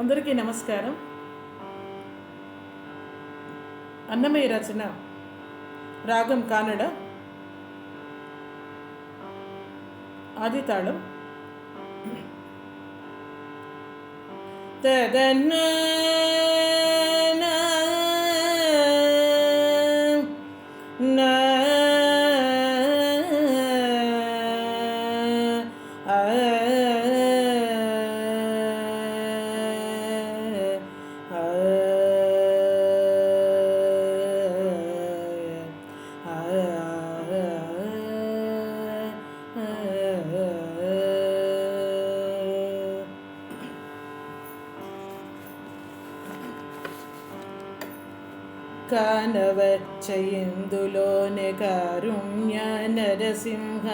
అందరికీ నమస్కారం అన్నమయ్య రచన రాగం కానడ ఆదితాళం తదన్నా కానవచ్చయందులోనే కారుణ్య నరసింహ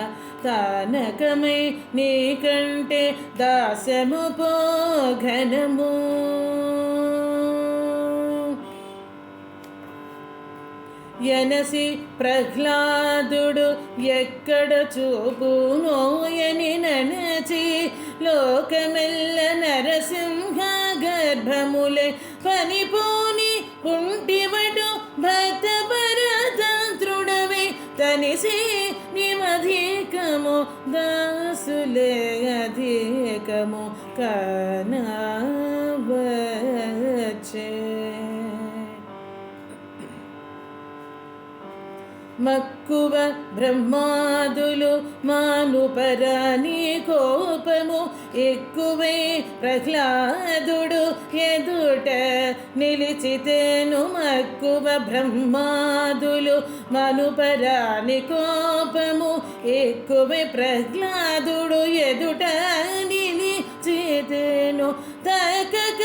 తానకమై నీకంటే దాసము పోఘనము ఎనసి ప్రహ్లాదుడు ఎక్కడ చూపునోయని ననచి లోకమెల్ కనిసి నిమధికము దాసులే అధికము కనవచ్చే మక్కువ బ్రహ్మాదులు మాను పరాని కోపము ఎక్కువే ప్రహ్లాదుడు ఎదుట నిలిచితేను మక్కువ బ్రహ్మాదులు మనుపరాని కోపము ఎక్కువే ప్రహ్లాదుడు ఎదుట నిలిచితేను తకక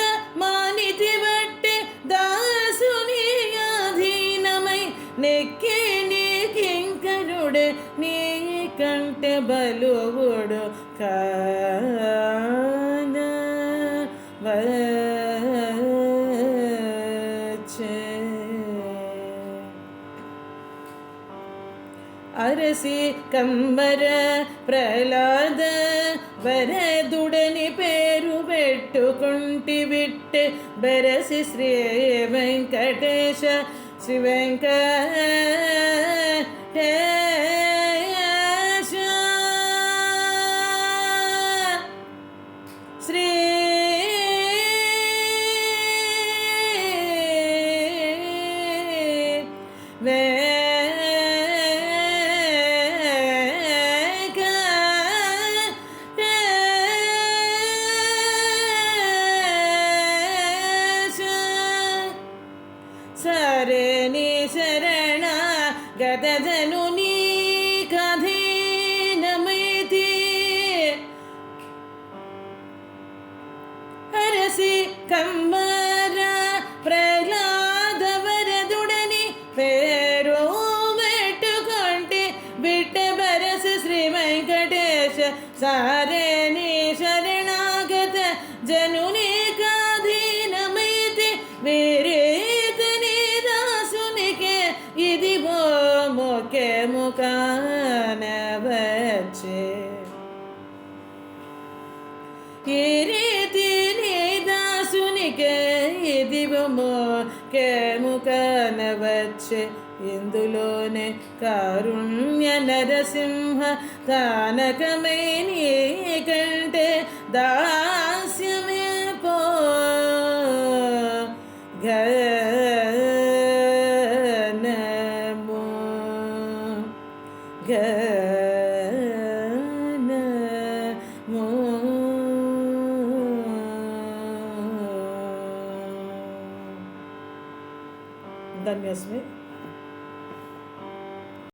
బలువుడు కాన അരസി കമ്പര പ്രഹ്ലാദ വരതുടനി പേരു കൊണ്ടി വിട്ട് ബരസി ശ്രീ വെങ്കടേശ ശ്രീ വെങ്കട గదజనుని కథీనమైతే హరసి కమ్మర ప్రహ్లాదవరదుడని పేరు పెట్టుకుంటే బిట్ట బరసి శ్రీ వెంకటేశ సారే నీశ ഭയമു കാണവച്ച് ദാസുനിക്ക് ഇതിവമോ കേമു കാണവച്ച് നരസിംഹ కారుణ్య నరసింహ ദാ ಗನ ಧನ್ಯಸ್ಮಿ